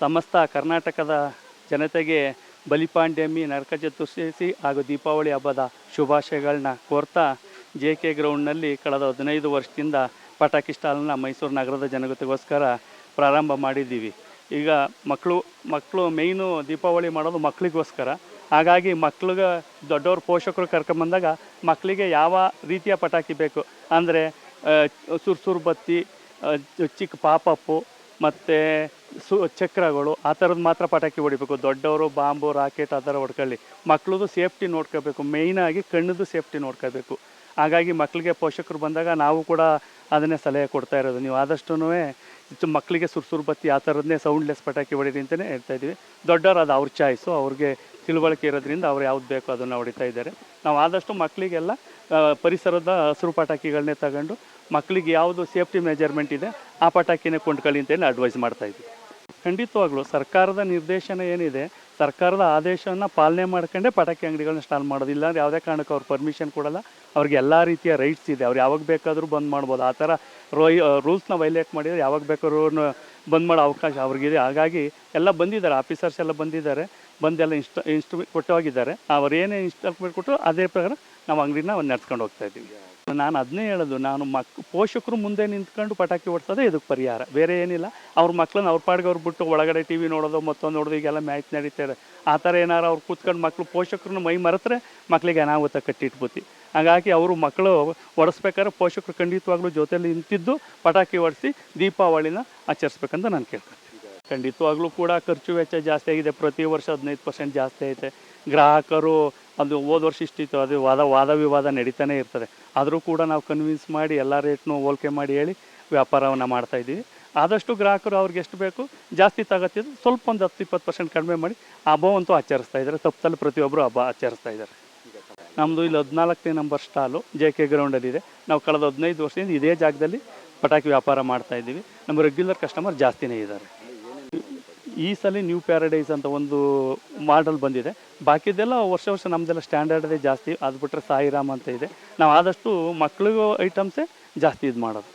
ಸಮಸ್ತ ಕರ್ನಾಟಕದ ಜನತೆಗೆ ಬಲಿಪಾಂಡ್ಯಮಿ ನರಕ ಚತುರ್ದಶಿ ಹಾಗೂ ದೀಪಾವಳಿ ಹಬ್ಬದ ಶುಭಾಶಯಗಳನ್ನ ಕೋರ್ತಾ ಜೆ ಕೆ ಗ್ರೌಂಡ್ನಲ್ಲಿ ಕಳೆದ ಹದಿನೈದು ವರ್ಷದಿಂದ ಪಟಾಕಿ ಸ್ಟಾಲನ್ನ ಮೈಸೂರು ನಗರದ ಜನತೆಗೋಸ್ಕರ ಪ್ರಾರಂಭ ಮಾಡಿದ್ದೀವಿ. ಈಗ ಮಕ್ಕಳು ಮಕ್ಕಳು ಮೇಯ್ನು ದೀಪಾವಳಿ ಮಾಡೋದು ಮಕ್ಕಳಿಗೋಸ್ಕರ ಹಾಗಾಗಿ ಮಕ್ಳಿಗೆ ದೊಡ್ಡವ್ರ ಪೋಷಕರು ಕರ್ಕೊಂಬಂದಾಗ ಮಕ್ಕಳಿಗೆ ಯಾವ ರೀತಿಯ ಪಟಾಕಿ ಬೇಕು? ಅಂದರೆ ಸುರ್ಸುರು ಬತ್ತಿ ಚಿಕ್ಕ ಪಾಪಪ್ಪು ಮತ್ತು ಸು ಚಕ್ರಗಳು, ಆ ಥರದ್ದು ಮಾತ್ರ ಪಟಾಕಿ ಹೊಡಿಬೇಕು ದೊಡ್ಡವರು ಬಾಂಬು, ರಾಕೆಟ್ ಆ ಥರ ಹೊಡ್ಕೊಳ್ಳಿ. ಮಕ್ಳದ್ದು ಸೇಫ್ಟಿ ನೋಡ್ಕೋಬೇಕು. ಮೇಯ್ನಾಗಿ ಕಣ್ಣದು ಸೇಫ್ಟಿ ನೋಡ್ಕೋಬೇಕು. ಹಾಗಾಗಿ ಮಕ್ಕಳಿಗೆ ಪೋಷಕರು ಬಂದಾಗ ನಾವು ಕೂಡ ಅದನ್ನೇ ಸಲಹೆ ಕೊಡ್ತಾ ಇರೋದು. ನೀವು ಆದಷ್ಟು ಮಕ್ಕಳಿಗೆ ಸುರ್ಸುರು ಬತ್ತಿ ಆ ಥರದನ್ನೇ ಸೌಂಡ್ಲೆಸ್ ಪಟಾಕಿ ಹೊಡೀರಿ ಅಂತಲೇ ಹೇಳ್ತಾ ಇದ್ದೀವಿ. ದೊಡ್ಡವರು ಅದು ಅವ್ರ ಚಾಯ್ಸು. ಅವ್ರಿಗೆ ತಿಳುವಳಿಕೆ ಇರೋದ್ರಿಂದ ಅವ್ರು ಯಾವ್ದು ಬೇಕೋ ಅದನ್ನು ಹೊಡಿತಾ ಇದ್ದಾರೆ. ನಾವು ಆದಷ್ಟು ಮಕ್ಕಳಿಗೆಲ್ಲ ಪರಿಸರದ ಹಸಿರು ಪಟಾಕಿಗಳನ್ನೇ ತಗೊಂಡು ಮಕ್ಕಳಿಗೆ ಯಾವುದು ಸೇಫ್ಟಿ ಮೆಜರ್ಮೆಂಟ್ ಇದೆ ಆ ಪಟಾಕಿನೇ ಕೊಂಡ್ಕೊಳ್ಳಿ ಅಂತೇಳಿ ಅಡ್ವೈಸ್ ಮಾಡ್ತಾ ಇದ್ವಿ. ಖಂಡಿತವಾಗ್ಲೂ ಸರ್ಕಾರದ ನಿರ್ದೇಶನ ಏನಿದೆ, ಸರ್ಕಾರದ ಆದೇಶವನ್ನು ಪಾಲನೆ ಮಾಡ್ಕೊಂಡೇ ಪಟಾಕಿ ಅಂಗಡಿಗಳನ್ನ ಸ್ಟಾಲ್ ಮಾಡೋದಿಲ್ಲ ಅಂದರೆ ಯಾವುದೇ ಕಾರಣಕ್ಕೂ ಅವ್ರು ಪರ್ಮಿಷನ್ ಕೊಡಲ್ಲ. ಅವ್ರಿಗೆ ಎಲ್ಲ ರೀತಿಯ ರೈಟ್ಸ್ ಇದೆ. ಅವ್ರು ಯಾವಾಗ ಬೇಕಾದರೂ ಬಂದ್ ಮಾಡ್ಬೋದು. ಆ ಥರ ರೋಯ್ ರೂಲ್ಸ್ನ ವೈಲೇಟ್ ಮಾಡಿದರೆ ಯಾವಾಗ ಬೇಕಾದ್ರೂ ಬಂದ್ ಮಾಡೋ ಅವಕಾಶ ಅವ್ರಿಗಿದೆ. ಹಾಗಾಗಿ ಎಲ್ಲ ಬಂದಿದ್ದಾರೆ ಆಫೀಸರ್ಸ್ ಎಲ್ಲ ಬಂದಿದ್ದಾರೆ. ಬಂದೆಲ್ಲ ಇನ್ಸ್ಟ ಇನ್ಸ್ಟ್ರೂಮೆಂಟ್ ಕೊಟ್ಟು ಹೋಗಿದ್ದಾರೆ ಅವ್ರು ಏನೇ ಇನ್ಸ್ಟಾಲ್ಮೆಂಟ್ ಕೊಟ್ಟರು ಅದೇ ಪ್ರಕಾರ ನಾವು ಅಂಗಡಿನ ನಡ್ಸ್ಕೊಂಡು ಹೋಗ್ತಾ ಇದ್ದೀವಿ. ನಾನು ಅದನ್ನೇ ಹೇಳೋದು, ನಾನು ಮಕ್, ಪೋಷಕರು ಮುಂದೆ ನಿಂತ್ಕೊಂಡು ಪಟಾಕಿ ಹೊಡ್ಸೋದೇ ಇದಕ್ಕೆ ಪರಿಹಾರ. ಬೇರೆ ಏನಿಲ್ಲ. ಅವ್ರ ಮಕ್ಳನ್ನ ಅವ್ರ ಪಾಡಿಗೆ ಅವ್ರು ಬಿಟ್ಟು ಒಳಗಡೆ ಟಿ ವಿ ನೋಡೋದು ಮತ್ತೊಂದು ನೋಡೋದು ಈಗೆಲ್ಲ ಮ್ಯಾಚ್ ನಡೀತಾರೆ ಆ ಥರ ಏನಾರು ಅವ್ರು ಕೂತ್ಕೊಂಡು ಮಕ್ಕಳು ಪೋಷಕರನ್ನ ಮೈ ಮರೆತರೆ ಮಕ್ಕಳಿಗೆ ಅನಾಹುತ ಕಟ್ಟಿಟ್ಬೋತಿ ಹಾಗಾಗಿ ಅವರು ಮಕ್ಕಳು ಹೊಡೆಸ್ಬೇಕಾದ್ರೆ ಪೋಷಕರು ಖಂಡಿತವಾಗ್ಲೂ ಜೊತೆಯಲ್ಲಿ ನಿಂತಿದ್ದು ಪಟಾಕಿ ಹೊಡೆಸಿ ದೀಪಾವಳಿನ ಆಚರಿಸ್ಬೇಕಂತ ನಾನು ಕೇಳ್ತೀನಿ ಖಂಡಿತವಾಗ್ಲೂ ಕೂಡ ಖರ್ಚು ವೆಚ್ಚ ಜಾಸ್ತಿ ಆಗಿದೆ. ಪ್ರತಿ ವರ್ಷ ಹದಿನೈದು ಪರ್ಸೆಂಟ್ ಜಾಸ್ತಿ ಐತೆ. ಗ್ರಾಹಕರು ಅದು ಹೋದ ವರ್ಷ ಇಷ್ಟಿತ್ತು, ಅದು ವಾದ ವಾದ ವಿವಾದ ನಡೀತಾನೆ ಇರ್ತದೆ. ಆದರೂ ಕೂಡ ನಾವು ಕನ್ವಿನ್ಸ್ ಮಾಡಿ ಎಲ್ಲ ರೇಟ್ನೂ ಹೋಲಿಕೆ ಮಾಡಿ ಹೇಳಿ ವ್ಯಾಪಾರವನ್ನು ಮಾಡ್ತಾ ಇದ್ದೀವಿ. ಆದಷ್ಟು ಗ್ರಾಹಕರು ಅವ್ರಿಗೆ ಎಷ್ಟು ಬೇಕು, ಜಾಸ್ತಿ ತಗೋತಿದ್ದು ಸ್ವಲ್ಪ ಒಂದು ಹತ್ತು, ಇಪ್ಪತ್ತು ಪರ್ಸೆಂಟ್ ಕಡಿಮೆ ಮಾಡಿ ಹಬ್ಬವಂತೂ ಆಚರಿಸ್ತಾ ಇದ್ದಾರೆ. ತಪ್ಪಲ್ಲಿ ಪ್ರತಿಯೊಬ್ಬರು ಹಬ್ಬ ಆಚರಿಸ್ತಾ ಇದ್ದಾರೆ. ನಮ್ಮದು ಇಲ್ಲಿ ಹದಿನಾಲ್ಕನೇ ನಂಬರ್ ಸ್ಟಾಲು ಜೆ ಕೆ ಗ್ರೌಂಡಲ್ಲಿದೆ ನಾವು ಕಳೆದ ಹದಿನೈದು ವರ್ಷದಿಂದ ಇದೇ ಜಾಗದಲ್ಲಿ ಪಟಾಕಿ ವ್ಯಾಪಾರ ಮಾಡ್ತಾ ಇದ್ದೀವಿ. ನಮ್ಮ ರೆಗ್ಯುಲರ್ ಕಸ್ಟಮರ್ ಜಾಸ್ತಿನೇ ಇದ್ದಾರೆ. ಈ ಸಲ ನ್ಯೂ ಪ್ಯಾರಡೈಸ್ ಅಂತ ಒಂದು ಮಾಡಲ್ ಬಂದಿದೆ. ಬಾಕಿದೆಲ್ಲ ವರ್ಷ ವರ್ಷ ನಮ್ಮದೆಲ್ಲ ಸ್ಟ್ಯಾಂಡರ್ಡೇ ಜಾಸ್ತಿ. ಅದು ಬಿಟ್ಟರೆ ಸಾಯಿರಾಮ್ ಅಂತ ಇದೆ. ನಾವು ಆದಷ್ಟು ಮಕ್ಳಿಗೂ ಐಟಮ್ಸೇ ಜಾಸ್ತಿ ಇದು ಮಾಡೋದು.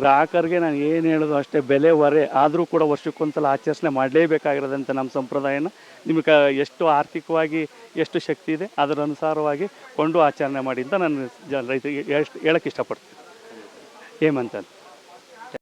ಗ್ರಾಹಕರಿಗೆ ನಾನು ಏನು ಹೇಳೋದು ಅಷ್ಟೇ, ಬೆಲೆ ಹೊರೆ. ಆದರೂ ಕೂಡ ವರ್ಷಕ್ಕೊಂದ್ಸಲ ಆಚರಣೆ ಮಾಡಲೇಬೇಕಾಗಿರೋದಂಥ ನಮ್ಮ ಸಂಪ್ರದಾಯನ. ನಿಮಗೆ ಎಷ್ಟು ಆರ್ಥಿಕವಾಗಿ ಎಷ್ಟು ಶಕ್ತಿ ಇದೆ, ಅದರ ಅನುಸಾರವಾಗಿ ಕೊಂಡು ಆಚರಣೆ ಮಾಡಿ ಅಂತ ನಾನು ಜ ರೈತರಿಗೆ ಹೇಳಕ್ಕೆ ಇಷ್ಟಪಡ್ತೀನಿ. ಹೇಮಂತನ್